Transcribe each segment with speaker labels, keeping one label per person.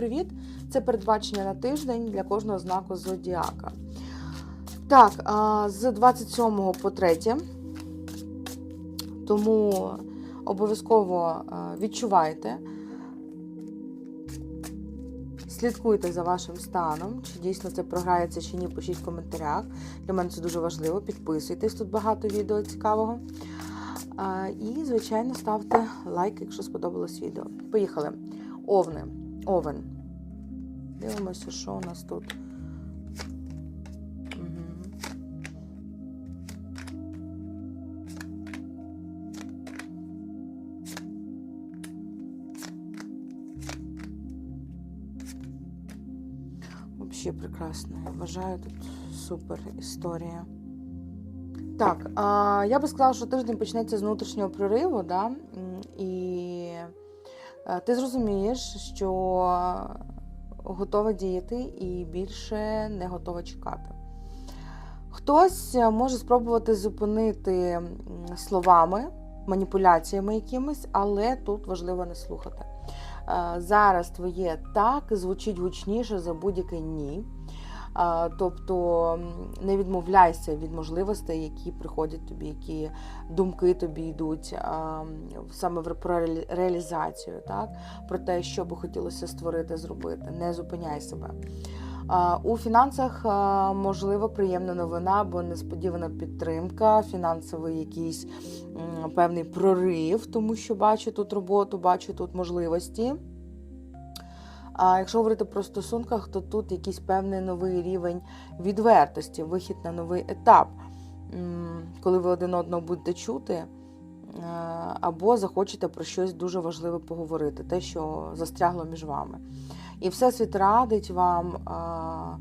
Speaker 1: привіт! Це передбачення на тиждень для кожного знаку зодіака. Так, з 27 по 3. Тому обов'язково відчувайте, слідкуйте за вашим станом, чи дійсно це програється чи ні, пишіть в коментарях. Для мене це дуже важливо. Підписуйтесь, тут багато відео цікавого. І, звичайно, ставте лайк, якщо сподобалось відео. Поїхали. Овни. Овен. Дивимося, що у нас тут. Взагалі прекрасно. Я вважаю тут супер історія. Так, а, я би сказала, що тиждень почнеться з внутрішнього прориву, да? І ти зрозумієш, що готова діяти і більше не готова чекати. Хтось е, може спробувати зупинити словами, маніпуляціями якимись, але тут важливо не слухати. Е, Зараз твоє так звучить гучніше за будь-яке ні. Тобто не відмовляйся від можливостей, які приходять тобі, які думки тобі йдуть саме про реалізацію, так? про те, що би хотілося створити, зробити. Не зупиняй себе. У фінансах можливо приємна новина або несподівана підтримка, фінансовий якийсь певний прорив, тому що бачу тут роботу, бачу тут можливості. А якщо говорити про стосунках, то тут якийсь певний новий рівень відвертості, вихід на новий етап, коли ви один одного будете чути, е, або захочете про щось дуже важливе поговорити, те, що застрягло між вами. І Всесвіт радить вам а,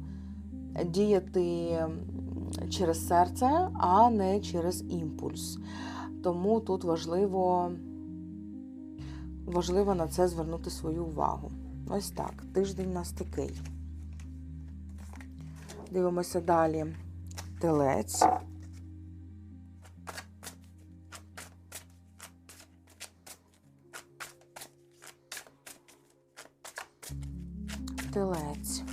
Speaker 1: діяти через серце, а не через імпульс. Тому тут важливо, важливо на це звернути свою увагу. Ось так. Тиждень у нас такий. Дивимося далі. Телець. Телець.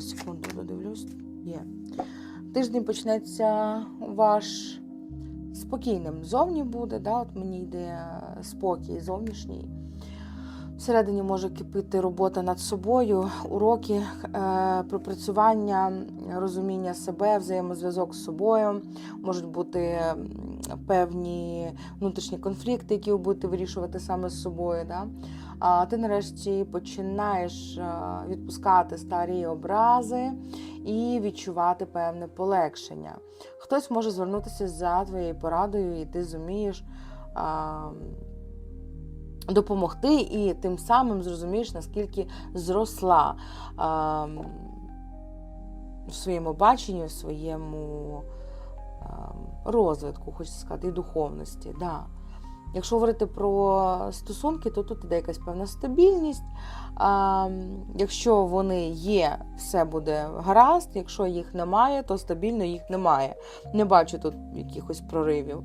Speaker 1: Зараз секунду додивлюсь. Є. Тиждень почнеться ваш спокійним. Зовні буде, да? от мені йде спокій зовнішній. Всередині може кипіти робота над собою, уроки, е, пропрацювання, розуміння себе, взаємозв'язок з собою. Можуть бути певні внутрішні конфлікти, які ви будете вирішувати саме з собою. Да? А ти нарешті починаєш е, відпускати старі образи і відчувати певне полегшення. Хтось може звернутися за твоєю порадою, і ти зумієш. допомогти, і тим самим зрозумієш, наскільки зросла а, в своєму баченні, в своєму а, розвитку, хочу сказати, і духовності. Да. Якщо говорити про стосунки, то тут іде якась певна стабільність. А, якщо вони є, все буде гаразд. Якщо їх немає, то стабільно їх немає. Не бачу тут якихось проривів.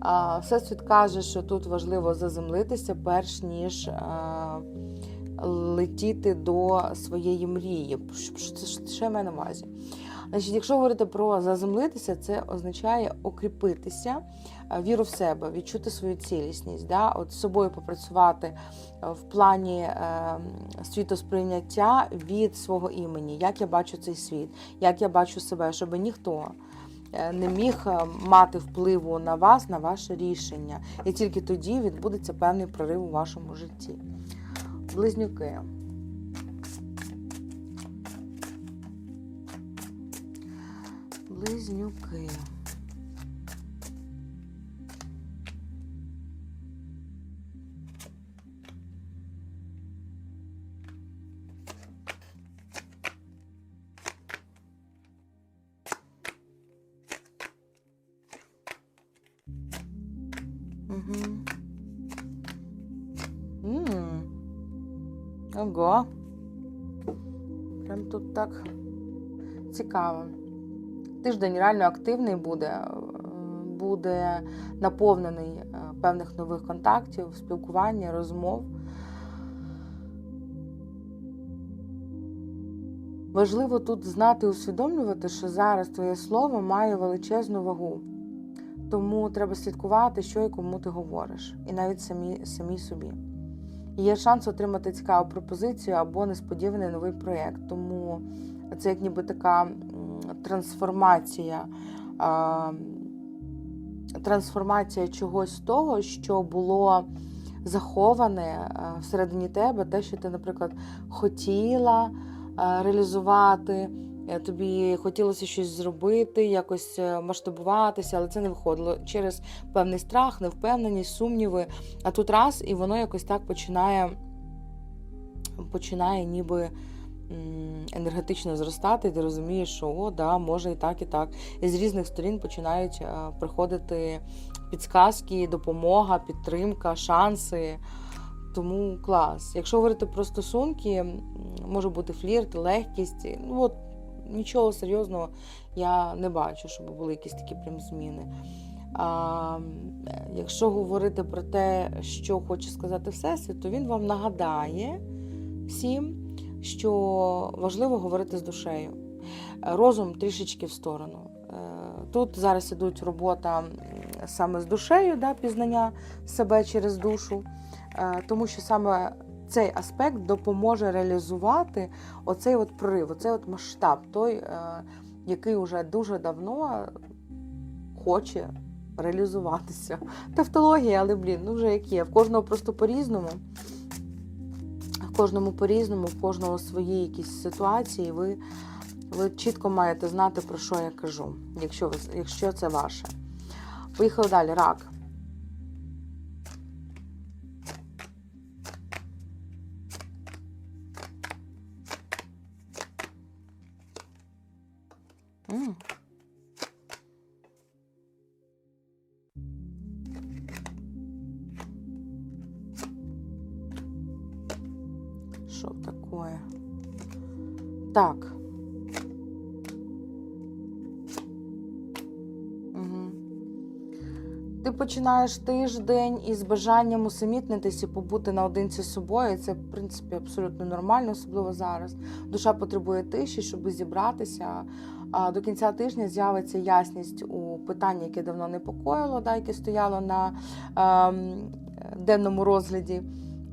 Speaker 1: А, Всесвіт каже, що тут важливо заземлитися, перш ніж а, летіти до своєї мрії. Що, що я маю на увазі? Значить, якщо говорити про заземлитися, це означає окріпитися, віру в себе, відчути свою цілісність, да? от з собою попрацювати в плані е, світосприйняття від свого імені, як я бачу цей світ, як я бачу себе, щоб ніхто е, не міг е, мати впливу на вас, на ваше рішення. І тільки тоді відбудеться певний прорив у вашому житті. Близнюки. Близнюки. Ого. Прям тут так цікаво. Тиждень реально активний буде, е, буде наповнений е, певних нових контактів, спілкування, розмов. Важливо тут знати і усвідомлювати, що зараз твоє слово має величезну вагу. Тому треба слідкувати, що і кому ти говориш, і навіть самі, самі собі. І Є шанс отримати цікаву пропозицію або несподіваний новий проєкт. Тому це як ніби така трансформація, трансформація чогось того, що було заховане всередині тебе, те, що ти, наприклад, хотіла реалізувати. Е, Тобі хотілося щось зробити, якось е, масштабуватися, але це не виходило через певний страх, невпевненість, сумніви. А тут раз, і воно якось так починає, починає ніби енергетично зростати, і ти розумієш, що о, да, може і так, і так. І з різних сторін починають е, приходити підсказки, допомога, підтримка, шанси. Тому клас. Якщо говорити про стосунки, може бути флірт, легкість. Ну от нічого серйозного я не бачу, щоб були якісь такі прям зміни. А, якщо говорити про те, що хоче сказати Всесвіт, то він вам нагадає всім, що важливо говорити з душею. Розум трішечки в сторону. Е, Тут зараз ідуть робота саме з душею, да, пізнання себе через душу, Е, тому що саме цей аспект допоможе реалізувати оцей от прорив, оцей от масштаб, той, е, який вже дуже давно хоче реалізуватися. Тавтологія, але блін, ну вже як є. В кожного просто по-різному. Кожному по-різному, в кожного свої якісь ситуації. Ви, ви чітко маєте знати, про що я кажу, якщо, ви, якщо це ваше. Поїхали далі. Рак. Що таке? Так. Угу. Ти починаєш тиждень із бажанням усамітнитись і побути наодинці з собою. Це, в принципі, абсолютно нормально, особливо зараз. Душа потребує тиші, щоб зібратися. До кінця тижня з'явиться ясність у питанні, яке давно непокоїло, да, яке стояло на ем, денному розгляді.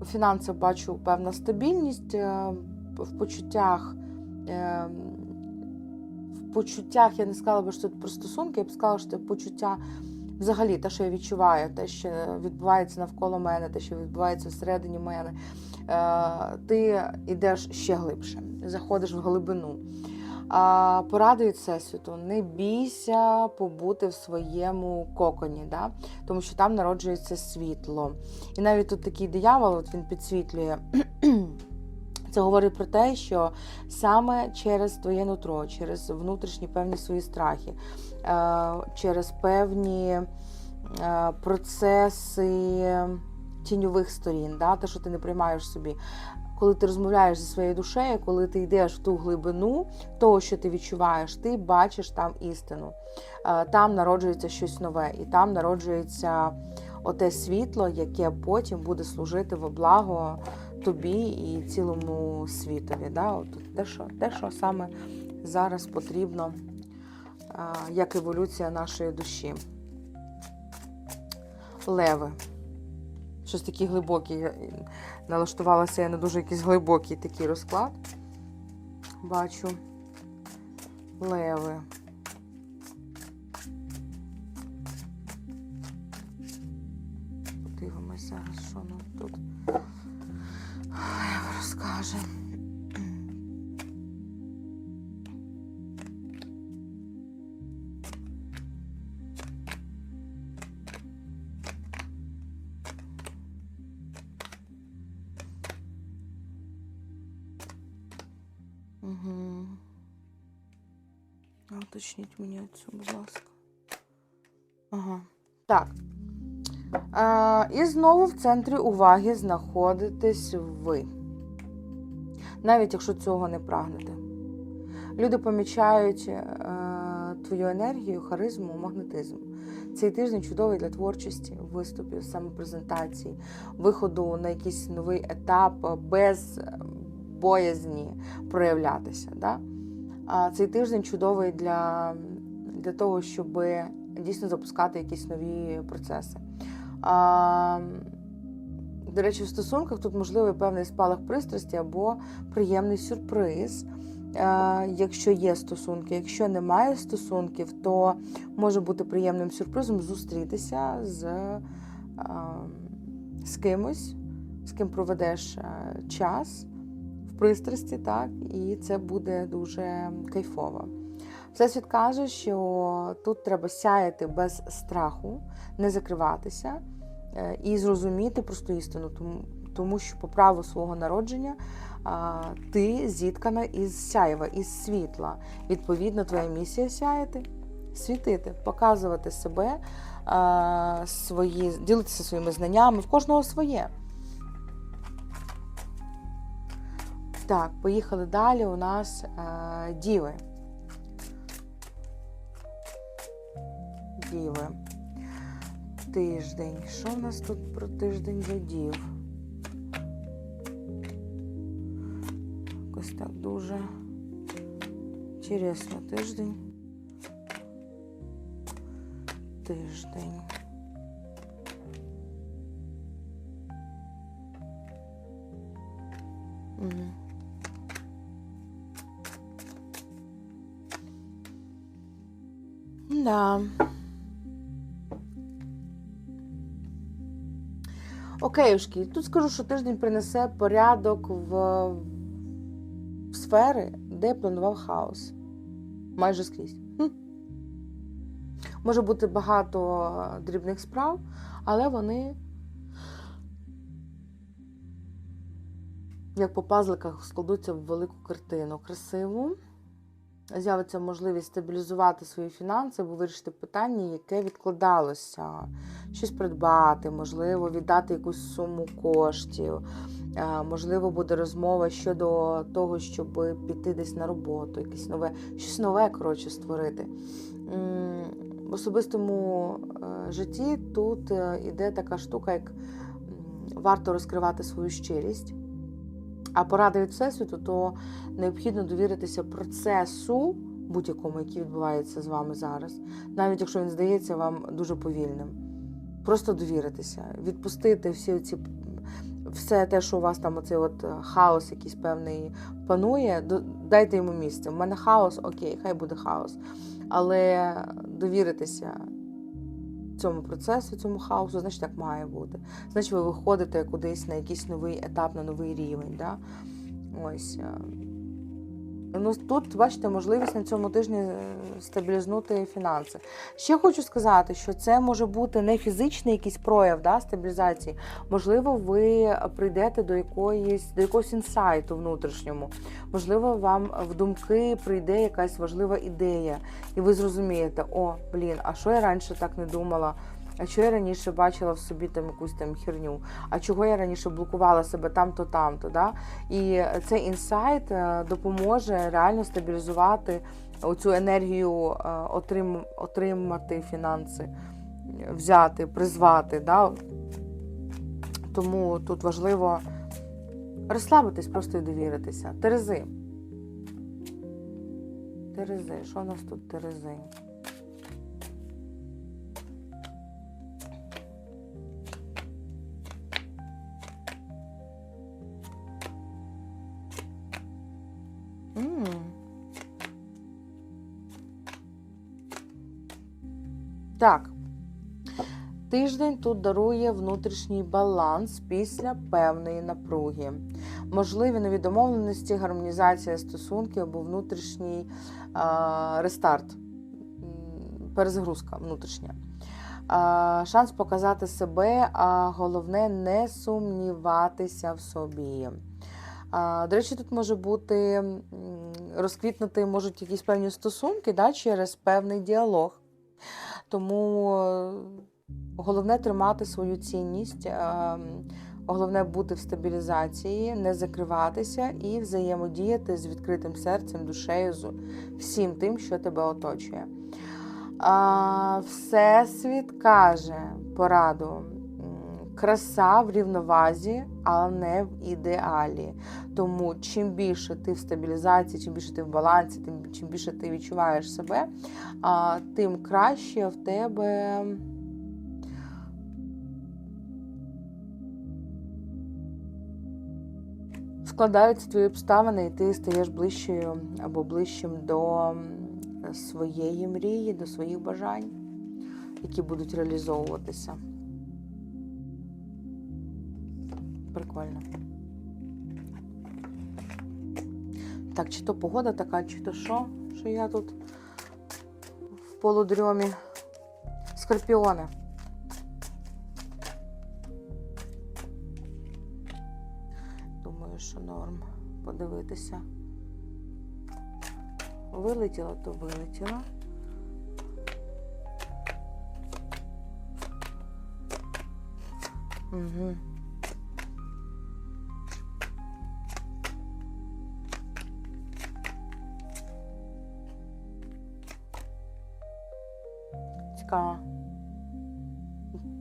Speaker 1: У фінансах бачу певна стабільність е, в почуттях. Е, в почуттях я не сказала би, що тут про стосунки, я б сказала, що це почуття взагалі те, що я відчуваю, те, що відбувається навколо мене, те, що відбувається всередині мене. Е, ти йдеш ще глибше, заходиш в глибину. А поради Всесвіту, не бійся побути в своєму коконі, да? тому що там народжується світло. І навіть тут такий диявол, от він підсвітлює. Це говорить про те, що саме через твоє нутро, через внутрішні певні свої страхи, е, через певні е, процеси тіньових сторін, да, те, що ти не приймаєш собі. Коли ти розмовляєш зі своєю душею, коли ти йдеш в ту глибину того, що ти відчуваєш, ти бачиш там істину. Е, Там народжується щось нове, і там народжується оте світло, яке потім буде служити во благо тобі і цілому світові. Да? От те, що, те, що саме зараз потрібно, е, як еволюція нашої душі. Леви. Щось такі глибокі. Налаштувалася я на дуже якийсь глибокий такий розклад. Бачу. Леви. Подивимося що нам тут Лева розкаже. Уточніть мені цю, будь ласка. Ага. Так. А, і знову в центрі уваги знаходитесь ви. Навіть якщо цього не прагнете. Люди помічають е, твою енергію, харизму, магнетизм. Цей тиждень чудовий для творчості, виступів, самопрезентації, виходу на якийсь новий етап без боязні проявлятися. Да? Цей тиждень чудовий для, для того, щоб дійсно запускати якісь нові процеси. До речі, в стосунках тут можливий певний спалах пристрасті або приємний сюрприз. Якщо є стосунки, якщо немає стосунків, то може бути приємним сюрпризом зустрітися з, з кимось, з ким проведеш час пристрасті, так, і це буде дуже кайфово. Всесвіт каже, що тут треба сяяти без страху, не закриватися е, і зрозуміти просту істину, тому що по праву свого народження ти зіткана із сяєва, із світла. Відповідно, твоя місія сяяти, світити, показувати себе, свої, ділитися своїми знаннями, в кожного своє. Так, поїхали далі. У нас а, діви. Діви. Тиждень. Що в нас тут про тиждень для дів? Якось так дуже інтересно тиждень. Тиждень. Угу. Да. Окейшки, тут скажу, що тиждень принесе порядок в, в сфери, де планував хаос. Майже скрізь. Хм. Може бути багато дрібних справ, але вони, як по пазликах, складуться в велику картину. Красиву. З'явиться можливість стабілізувати свої фінанси або вирішити питання, яке відкладалося, щось придбати, можливо, віддати якусь суму коштів. Е, Можливо, буде розмова щодо того, щоб піти десь на роботу, якесь нове, щось нове, коротше, створити. В особистому е, житті тут е, іде така штука, як варто розкривати свою щирість. А поради від Всесвіту, то необхідно довіритися процесу будь-якому, який відбувається з вами зараз, навіть якщо він здається вам дуже повільним. Просто довіритися, відпустити всі ці все те, що у вас там оцей от хаос якийсь певний панує, дайте йому місце. У мене хаос, окей, хай буде хаос. Але довіритися цьому процесу, цьому хаосу, значить так має бути. Значить, ви виходите кудись на якийсь новий етап, на новий рівень. Да? Ось. Ну, тут, бачите, можливість на цьому тижні е, стабілізнути фінанси. Ще хочу сказати, що це може бути не фізичний якийсь прояв да, стабілізації. Можливо, ви прийдете до якоїсь до якогось інсайту внутрішньому. Можливо, вам в думки прийде якась важлива ідея, і ви зрозумієте, о, блін, а що я раніше так не думала? А що я раніше бачила в собі там якусь там херню? А чого я раніше блокувала себе там-то, там-то? Да? І цей інсайт е, допоможе реально стабілізувати оцю енергію, е, отрим, отримати фінанси, взяти, призвати. Да? Тому тут важливо розслабитись, просто і довіритися. Терези. Терези. Що у нас тут терези? Так. Тиждень тут дарує внутрішній баланс після певної напруги. Можливі нові домовленості, гармонізація стосунків або внутрішній а, рестарт, перезагрузка внутрішня. А, шанс показати себе, а головне не сумніватися в собі. А, До речі, тут може бути розквітнути можуть якісь певні стосунки да, через певний діалог. Тому е, Головне тримати свою цінність, ем, головне бути в стабілізації, не закриватися і взаємодіяти з відкритим серцем, душею, з всім тим, що тебе оточує. Всесвіт каже пораду. Краса в рівновазі, але не в ідеалі. Тому чим більше ти в стабілізації, чим більше ти в балансі, тим чим більше ти відчуваєш себе, а, тим краще в тебе. Складаються твої обставини, і ти стаєш ближчою або ближчим до своєї мрії, до своїх бажань, які будуть реалізовуватися. Прикольно. Так, чи то погода така, чи то що, що я тут в полудрьомі. Скорпіони. Думаю, що норм подивитися. Вилетіло, то вилетіло. Угу. Цікаво.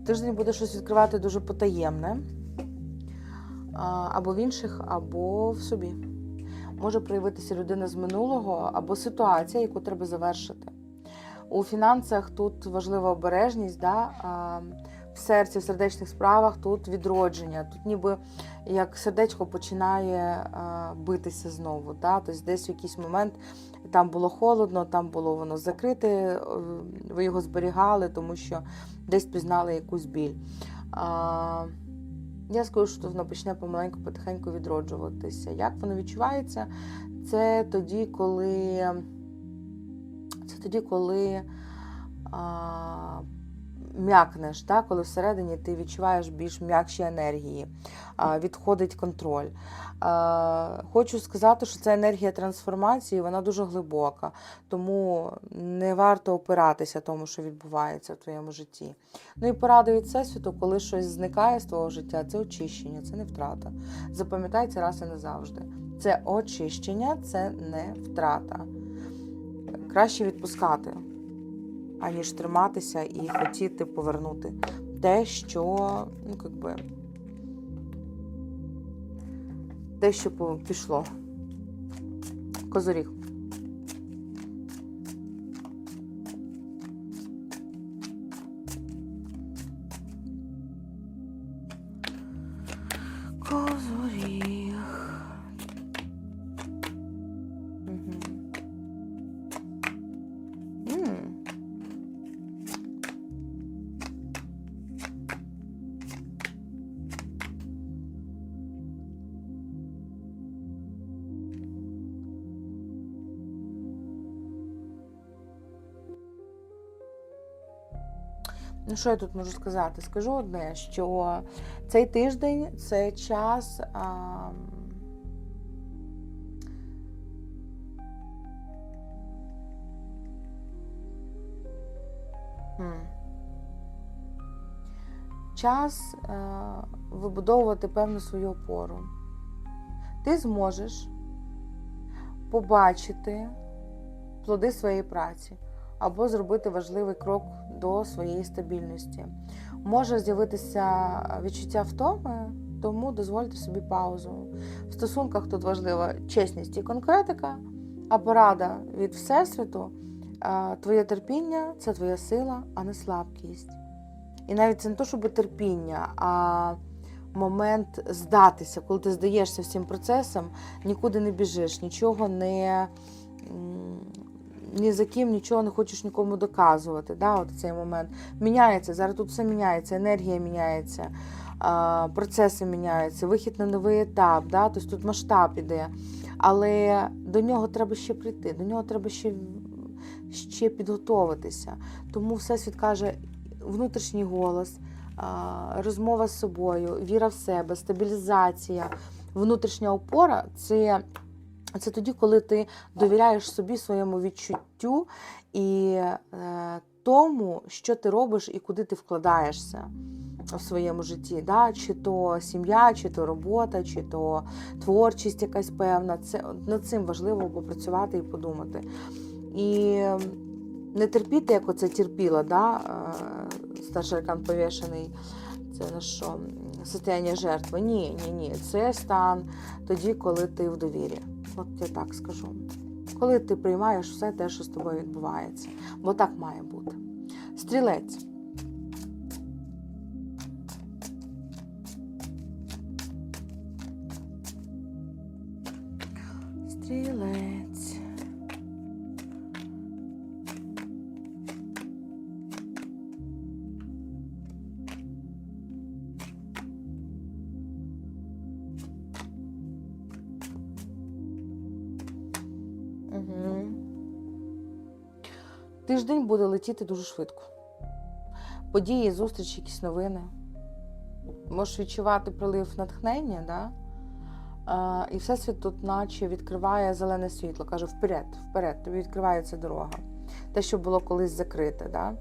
Speaker 1: Тиждень буде щось відкривати дуже потаємне. Або в інших, або в собі. Може проявитися людина з минулого, або ситуація, яку треба завершити. У фінансах тут важлива обережність, да? В серці, в сердечних справах тут відродження. Тут ніби як сердечко починає а, битися знову. Да? Тобто десь в якийсь момент там було холодно, там було воно закрите, е, ви його зберігали, тому що десь пізнали якусь біль. Я скажу, що воно почне помаленьку, потихеньку відроджуватися. Як воно відчувається? Це тоді, коли це тоді, коли а, м'якнеш, да? коли всередині ти відчуваєш більш м'якші енергії, відходить контроль. Хочу сказати, що це енергія трансформації, вона дуже глибока, тому не варто опиратися тому, що відбувається в твоєму житті. Ну і порада від Всесвіту, коли щось зникає з твого життя, це очищення, це не втрата. Запам'ятай раз і назавжди. Це очищення, це не втрата. Краще відпускати, аніж триматися і хотіти повернути те, що, ну, як би, те, що пішло. Козоріг. Що я тут можу сказати? Скажу одне, що цей тиждень це час. А, час е, вибудовувати певну свою опору. Ти зможеш побачити плоди своєї праці або зробити важливий крок до своєї стабільності. Може з'явитися відчуття втоми, тому дозвольте собі паузу. В стосунках тут важлива чесність і конкретика, а порада від Всесвіту, твоє терпіння це твоя сила, а не слабкість. І навіть це не то, щоб терпіння, а момент здатися, коли ти здаєшся всім процесам, нікуди не біжиш, нічого не. Ні за ким нічого не хочеш нікому доказувати. Да, от цей момент міняється. Зараз тут все міняється, енергія міняється, процеси міняються, вихід на новий етап. Да, тобто тут масштаб іде. Але до нього треба ще прийти, до нього треба ще, ще підготовитися. Тому Всесвіт каже, внутрішній голос, розмова з собою, віра в себе, стабілізація, внутрішня опора це Це тоді, коли ти довіряєш собі, своєму відчуттю і е, тому, що ти робиш і куди ти вкладаєшся в своєму житті. Да? Чи то сім'я, чи то робота, чи то творчість якась певна. Це над цим важливо попрацювати і подумати. І не терпіти, як оце терпіла, да? е, старший аркан повішений. Це на що? Состояння жертви. Ні, ні, ні. Це стан тоді, коли ти в довірі. От я так скажу. Коли ти приймаєш все те, що з тобою відбувається. Бо так має бути. Стрілець. Стрілець. Тиждень буде летіти дуже швидко. Події, зустрічі, якісь новини. Можеш відчувати прилив натхнення, да? а, і Всесвіт тут, наче відкриває зелене світло, каже, вперед, вперед, тобі відкривається дорога. Те, що було колись закрите. Да?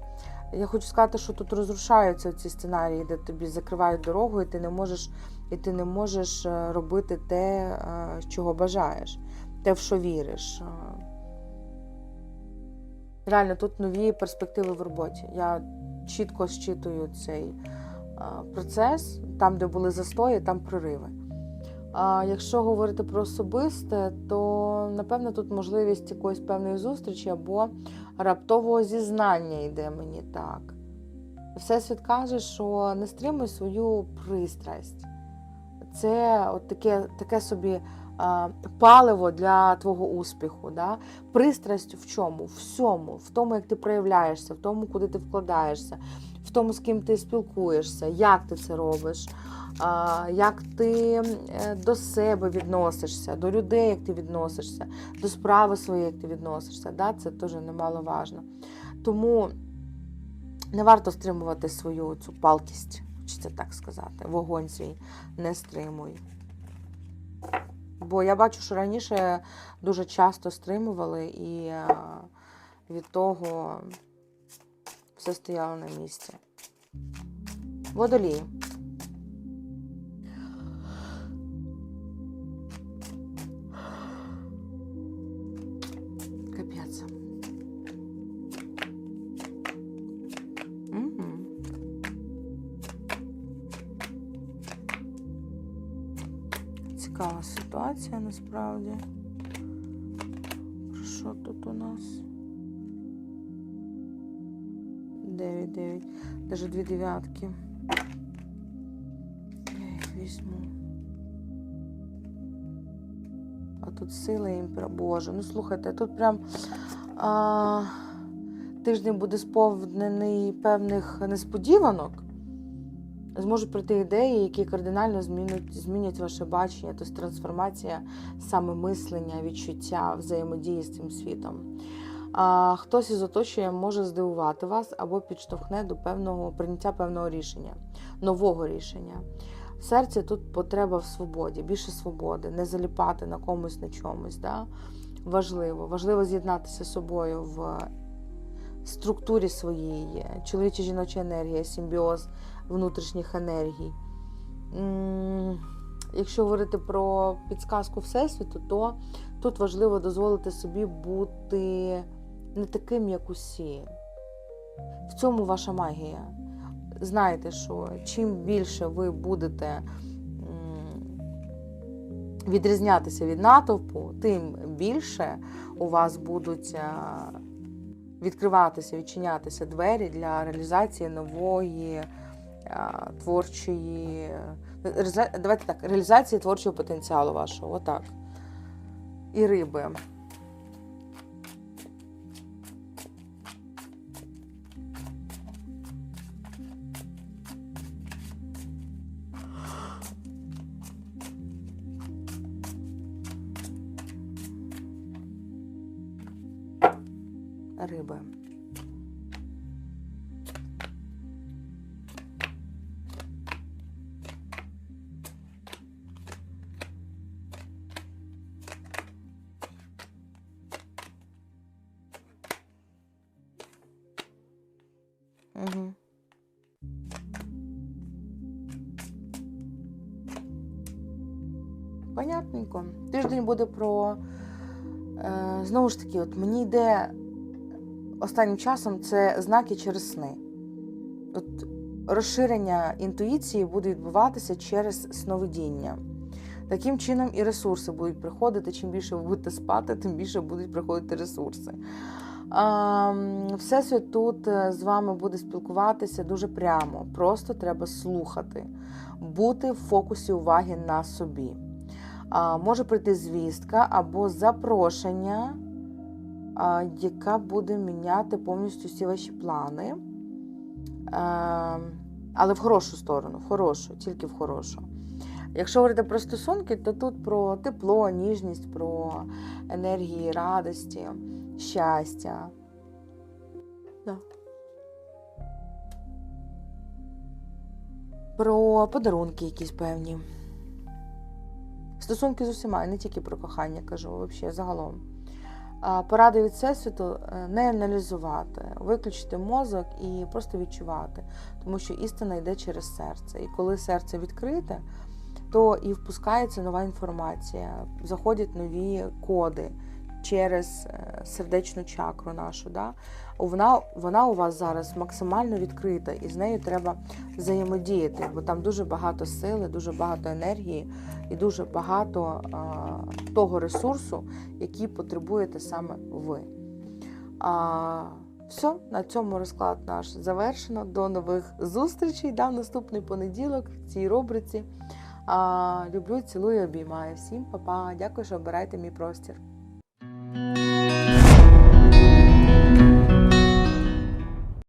Speaker 1: Я хочу сказати, що тут розрушаються ці сценарії, де тобі закривають дорогу, і ти не можеш, і ти не можеш е, робити те, е, чого бажаєш, те, в що віриш. Реально, тут нові перспективи в роботі. Я чітко щитую цей процес, там, де були застої, там прориви. А якщо говорити про особисте, то напевно тут можливість якоїсь певної зустрічі або раптового зізнання йде мені так. Всесвіт каже, що не стримуй свою пристрасть. Це от таке таке собі паливо для твого успіху. Да? Пристрасть в чому? Всьому, в тому, як ти проявляєшся, в тому, куди ти вкладаєшся, в тому, з ким ти спілкуєшся, як ти це робиш, як ти е, до себе відносишся, до людей, як ти відносишся, до справи своєї, як ти відносишся. Да? Це теж немаловажно. Тому не варто стримувати свою цю палкість, хочеться так сказати. Вогонь свій не стримуй. Бо я бачу, що раніше дуже часто стримували, і е, від того все стояло на місці. Водолій. Цікава ситуація насправді. Що тут у нас? 9, 9. Даже дві дев'ятки. Я їх візьму. А тут сила імпера. Боже, ну слухайте, тут прям а, тиждень буде сповнений певних несподіванок. Зможуть прийти ідеї, які кардинально змінять, змінять ваше бачення, тобто трансформація саме мислення, відчуття, взаємодії з цим світом. А, Хтось із оточення може здивувати вас або підштовхне до певного прийняття певного рішення, нового рішення. В тут потреба в свободі, більше свободи, не заліпати на комусь на чомусь. Да? Важливо. Важливо з'єднатися з собою в структурі своєї, чоловіча жіноча енергія, симбіоз внутрішніх енергій. Якщо говорити про підсказку Всесвіту, то тут важливо дозволити собі бути не таким, як усі. В цьому ваша магія. Знаєте, що чим більше ви будете відрізнятися від натовпу, тим більше у вас будуть відкриватися, відчинятися двері для реалізації нової творчої. Давайте так, реалізації творчого потенціалу вашого. Отак. І риби. Риби. Буде про. Е, знову ж таки, от мені йде останнім часом це знаки через сни. От розширення інтуїції буде відбуватися через сновидіння. Таким чином і ресурси будуть приходити. Чим більше ви будете спати, тим більше будуть приходити ресурси. Всесвіт тут е, з вами буде спілкуватися дуже прямо. Просто треба слухати, бути в фокусі уваги на собі. Може прийти звістка або запрошення, яка буде міняти повністю всі ваші плани. Е, Але в хорошу сторону, в хорошу, тільки в хорошу. Якщо говорити про стосунки, то тут про тепло, ніжність, про енергії радості, щастя. Да. Про подарунки якісь певні. Стосунки з усіма, і не тільки про кохання кажу, взагалі загалом. Поради від всесвіту е, не аналізувати, виключити мозок і просто відчувати, тому що істина йде через серце. І коли серце відкрите, то і впускається нова інформація, заходять нові коди через е, сердечну чакру нашу. Да? Вона, вона у вас зараз максимально відкрита, і з нею треба взаємодіяти, бо там дуже багато сили, дуже багато енергії і дуже багато а, того ресурсу, який потребуєте саме ви. А, все, на цьому розклад наш завершено. До нових зустрічей да, в наступний понеділок в цій рубриці. А, люблю, цілую, обіймаю. Всім па-па. Дякую, що обираєте мій простір. Música